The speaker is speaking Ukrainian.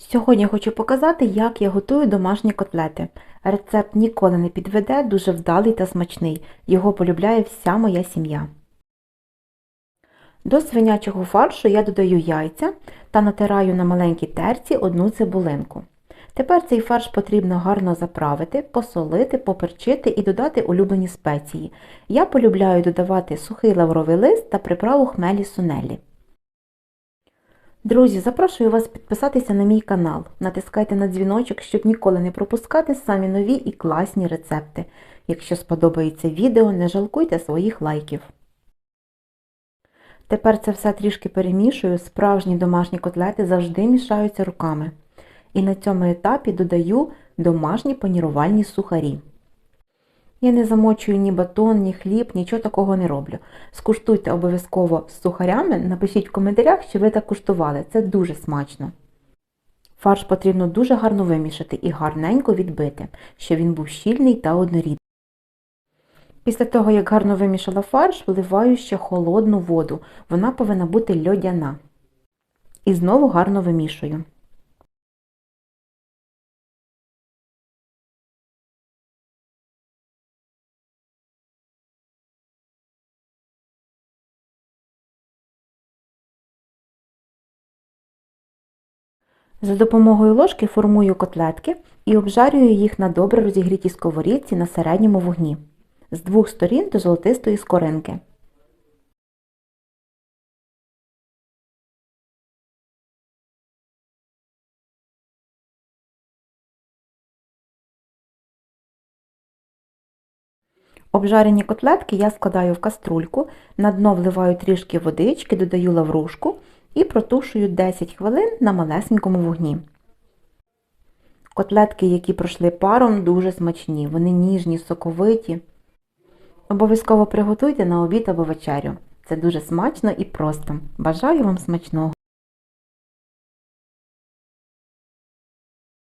Сьогодні хочу показати, як я готую домашні котлети. Рецепт ніколи не підведе, дуже вдалий та смачний. Його полюбляє вся моя сім'я. До свинячого фаршу я додаю яйця та натираю на маленькій терці одну цибулинку. Тепер цей фарш потрібно гарно заправити, посолити, поперчити і додати улюблені спеції. Я полюбляю додавати сухий лавровий лист та приправу хмелі сунелі. Друзі, запрошую вас підписатися на мій канал. Натискайте на дзвіночок, щоб ніколи не пропускати самі нові і класні рецепти. Якщо сподобається відео, не жалкуйте своїх лайків. Тепер це все трішки перемішую, справжні домашні котлети завжди мішаються руками. І на цьому етапі додаю домашні панірувальні сухарі. Я не замочую ні батон, ні хліб, нічого такого не роблю. Скуштуйте обов'язково з сухарями, напишіть в коментарях, що ви так куштували. Це дуже смачно. Фарш потрібно дуже гарно вимішати і гарненько відбити, щоб він був щільний та однорідний. Після того, як гарно вимішала фарш, вливаю ще холодну воду. Вона повинна бути льодяна. І знову гарно вимішую. За допомогою ложки формую котлетки і обжарюю їх на добре розігрітій сковорідці на середньому вогні з двох сторін до золотистої скоринки. Обжарені котлетки я складаю в каструльку, на дно вливаю трішки водички, додаю лаврушку і протушую 10 хвилин на малесенькому вогні. Котлетки, які пройшли паром, дуже смачні, вони ніжні, соковиті. Обов'язково приготуйте на обід або вечерю. Це дуже смачно і просто. Бажаю вам смачного!